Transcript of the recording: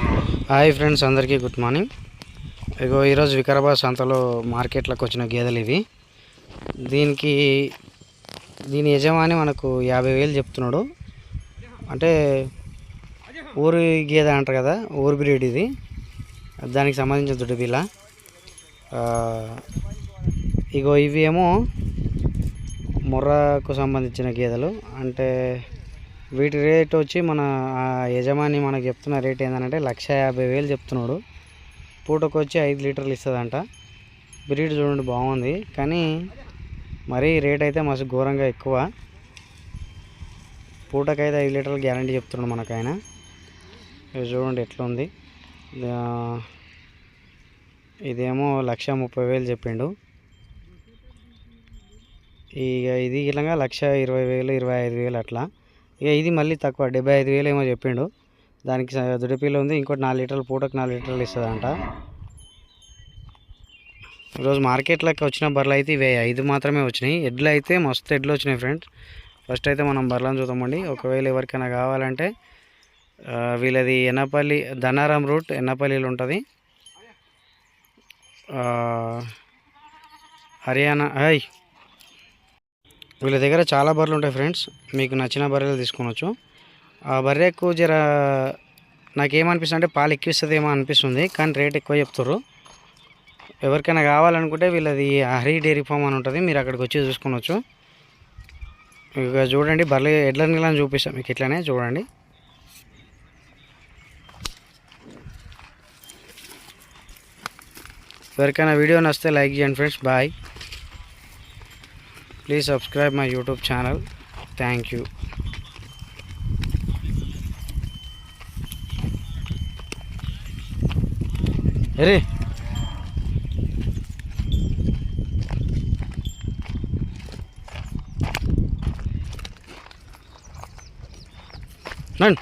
Hi friends అందరికీ good morning. ఇగో ఈరోజు వికారాబాద్ సంతలో మార్కెట్లోకి వచ్చిన గేదెలు ఇవి. దీనికి దీని యజమాని మనకు యాభై వేలు చెప్తున్నాడు. అంటే ఊరి గేదె అంటారు కదా ఊరి బ్రీడ్ ఇది. దానికి సంబంధించిన దుడ్డు బిల్ల ఇగో ఇవి ఏమో మొర్రకు సంబంధించిన గేదెలు. అంటే వీటి రేట్ వచ్చి మన యజమాని మనకు చెప్తున్న రేట్ ఏంటంటే లక్ష యాభై వేలు చెప్తున్నాడు. పూటకు వచ్చి ఐదు లీటర్లు ఇస్తుందంట. బ్రీడ్ చూడండి బాగుంది. కానీ మరీ రేట్ అయితే మస్తు ఘోరంగా ఎక్కువ. పూటకైతే ఐదు లీటర్లు గ్యారంటీ చెప్తున్నాడు మనకైనా ఇది చూడండి ఎట్లుంది. ఇదేమో లక్ష ముప్పై వేలు చెప్పిండు. ఇక ఇది ఇలాగా లక్ష ఇరవై వేలు ఇరవై ఐదు వేలు అట్లా. ఇక ఇది మళ్ళీ తక్కువ డెబ్బై ఐదు వేలు ఏమో చెప్పిండు. దానికి స- ఉంది ఇంకోటి నాలుగు లీటర్లు పూటకు నాలుగు లీటర్లు ఇస్తుందంట. ఈరోజు మార్కెట్లోకి వచ్చిన బర్రెలు అయితే ఇవే ఐదు మాత్రమే వచ్చినాయి. ఎడ్లు అయితే మస్తు ఎడ్లు వచ్చినాయి ఫ్రెండ్స్. ఫస్ట్ అయితే మనం బర్రెలను చూద్దామండి. ఒకవేళ ఎవరికైనా కావాలంటే వీళ్ళది ఎన్నపల్లి ధనారం రూట్ ఎన్నపల్లిలో ఉంటుంది. హర్యానా హై వీళ్ళ దగ్గర చాలా బర్రెలు ఉంటాయి ఫ్రెండ్స్. మీకు నచ్చిన బర్రెలు తీసుకోవచ్చు ఆ బర్రెకు జర నాకేమనిపిస్తుంది అంటే పాలు ఎక్కువ ఇస్తుందేమో అనిపిస్తుంది కానీ రేట్ ఎక్కువ చెప్తారు ఎవరికైనా కావాలనుకుంటే వీళ్ళది హరి డైరీ ఫామ్ అని ఉంటుంది మీరు అక్కడికి వచ్చి చూసుకోవచ్చు ఇక చూడండి బర్రె ఎడ్ల నీళ్ళని చూపిస్తాం మీకు ఇట్లానే చూడండి. ఎవరికైనా వీడియో నచ్చితే లైక్ చేయండి friends bye. Please subscribe my YouTube channel. Thank you. Hey. None.